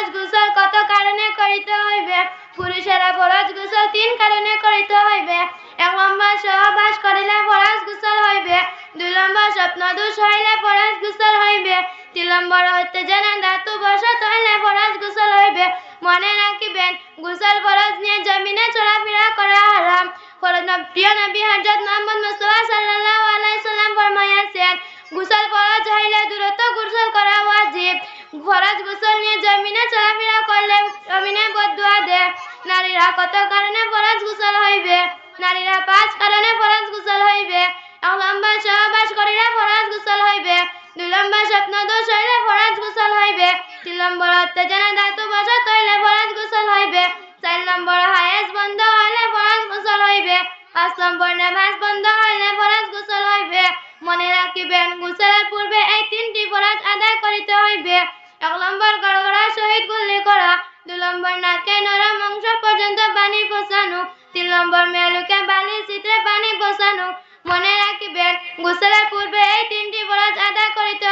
ফরজ গোসল কত কারণে করিতে হইবে? পুরুষেরা ফরজ গোসল তিন কারণে করিতে হইবে। এক নম্বর সহবাস করিলে ফরজ গোসল হইবে। দুই নম্বর স্বপ্ন দোষ হইলে ফরজ গোসল হইবে। তিন নম্বর হইতে যেন ধাতু বসত হইলে ফরজ গোসল হইবে। মনে রাখিবেন, গোসল ফরজ নিয়ে জমিনে চলাফেরা করা হারাম। ফরজ প্রিয় নবী হযরত মুহাম্মদ মুস্তাফা সাল্লাল্লাহু আলাইহি সাল্লাম ফরমাইয়াছেন, গোসল ফরজ হইলে দূরত্ব গোসল করা নারীরা কত কারণে ফরজ গোসল হইবে? নারীরা পাঁচ কারণে ফরজ গোসল হইবে। এক নম্বর সহবাস করিলে ফরজ গোসল হইবে। দুই নম্বর স্বপ্ন দোষ হইলে ফরজ গোসল হইবে। তিন নম্বর উত্তেজনা ধাতু বসত হইলে ফরজ গোসল হইবে। চার নম্বর হায়েস বন্ধ হইলে ফরজ গোসল হইবে। পাঁচ নম্বর নামাজ বন্ধ হইলে ফরজ গোসল হইবে। মনে রাখিবেন গোসলের পূর্বে এই তিনটি ফরজ আদায় করিতে হইবে। এক নম্বর গড়গড়া সহিত গুলি করা, দুই নম্বর নাকে নরম তিন নম্বর মেলুকে বালি চিত্রে পানি বসানো। মনে রাখিবেন, গোসলের পূর্বে এই তিনটি বরজ আদা করিতে